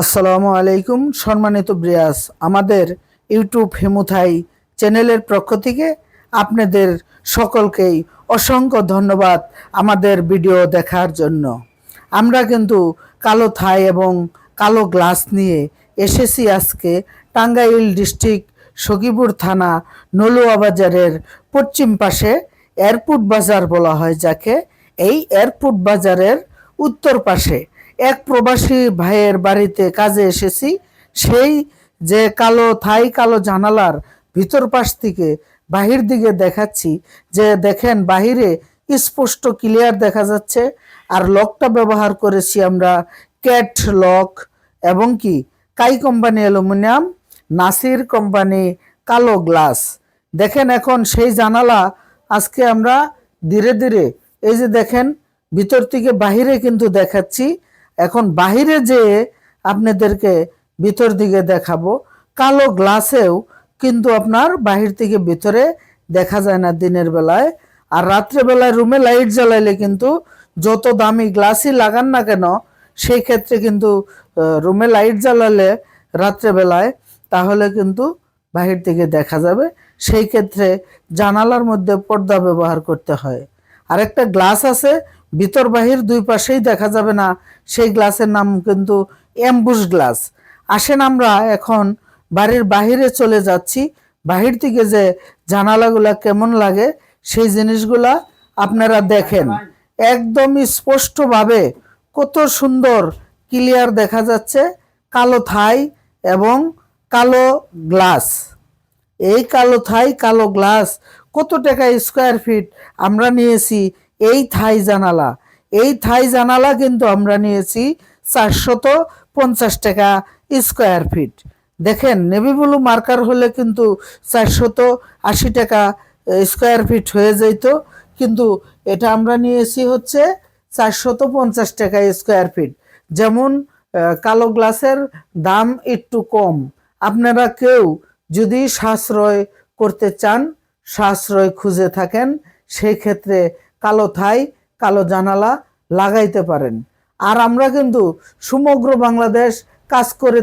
আসসালামু আলাইকুম, সম্মানিত ব্রিয়াস। আমাদের ইউটিউব হেমুথাই চ্যানেলের পক্ষ থেকে আপনাদের সকলকেই অসংখ্য ধন্যবাদ আমাদের ভিডিও দেখার জন্য। আমরা কিন্তু কালো থাই এবং কালো গ্লাস নিয়ে এসেছি আজকে টাঙ্গাইল ডিস্ট্রিক্ট সখীপুর থানা নলুয়া বাজারের পশ্চিম পাশে এয়ারপোর্ট বাজার বলা হয় যাকে। এই এয়ারপোর্ট বাজারের উত্তর পাশে এক প্রবাসী ভাইয়ের বাড়িতে কাজে এসেছি। সেই যে কালো থাই কালো জানালার ভিতর পাশ থেকে বাহির দিকে দেখাচ্ছি যে দেখেন বাহিরে স্পষ্ট ক্লিয়ার দেখা যাচ্ছে আর লকটা ব্যবহার করেছি আমরা ক্যাট লক এবং কি কাই কোম্পানি অ্যালুমিনিয়াম, নাসির কোম্পানি কালো গ্লাস। দেখেন এখন সেই জানালা আজকে আমরা ধীরে ধীরে এই যে দেখেন ভিতর থেকে বাহিরে কিন্তু দেখাচ্ছি। এখন বাহিরে যে আপনাদেরকে ভিতর দিকে দেখাবো। কালো গ্লাসেও কিন্তু আপনার বাহির থেকে ভিতরে দেখা যায় না দিনের বেলায়। আর রাত্রেবেলায় রুমে লাইট জ্বালাইলে কিন্তু যত দামি গ্লাসই লাগান না কেন, সেই ক্ষেত্রে কিন্তু রুমে লাইট জ্বালালে রাত্রেবেলায় তাহলে কিন্তু বাহির থেকে দেখা যাবে। সেই ক্ষেত্রে জানালার মধ্যে পর্দা ব্যবহার করতে হয়। আরেকটা গ্লাস আছে ভিতর বাহির দুই পাশেই দেখা যাবে না। সেই গ্লাসের নাম কিন্তু অ্যাম্বুশ গ্লাস। আসেন আমরা এখন বাড়ির বাহিরে চলে যাচ্ছি। বাহির থেকে যে জানালাগুলা কেমন লাগে, সেই জিনিসগুলা আপনারা দেখেন। একদমই স্পষ্টভাবে কত সুন্দর ক্লিয়ার দেখা যাচ্ছে। কালো থাই এবং কালো গ্লাস। এই কালো থাই, কালো গ্লাস কত টাকা স্কোয়ার ফিট আমরা নিয়েছি? এই থাই জানালা। এই থাই জানালা কিন্তু আমরা নিয়েছি চারশত পঞ্চাশ টাকা স্কোয়ার ফিট। দেখেন নেভি ব্লু মার্কার হলে কিন্তু চারশত আশি টাকা স্কোয়ার ফিট হয়ে যেত কিন্তু এটা আমরা নিয়েছি হচ্ছে চারশত পঞ্চাশ টাকা স্কোয়ার ফিট। যেমন কালো গ্লাসের দাম একটু কম। আপনারা কেউ যদি সাশ্রয় করতে চান, সাশ্রয় খুঁজে থাকেন সেই ক্ষেত্রে কালো থাই কালো জানালা লাগাইতে পারেন। আর আমরা কিন্তু সমগ্র বাংলাদেশ কাজ করে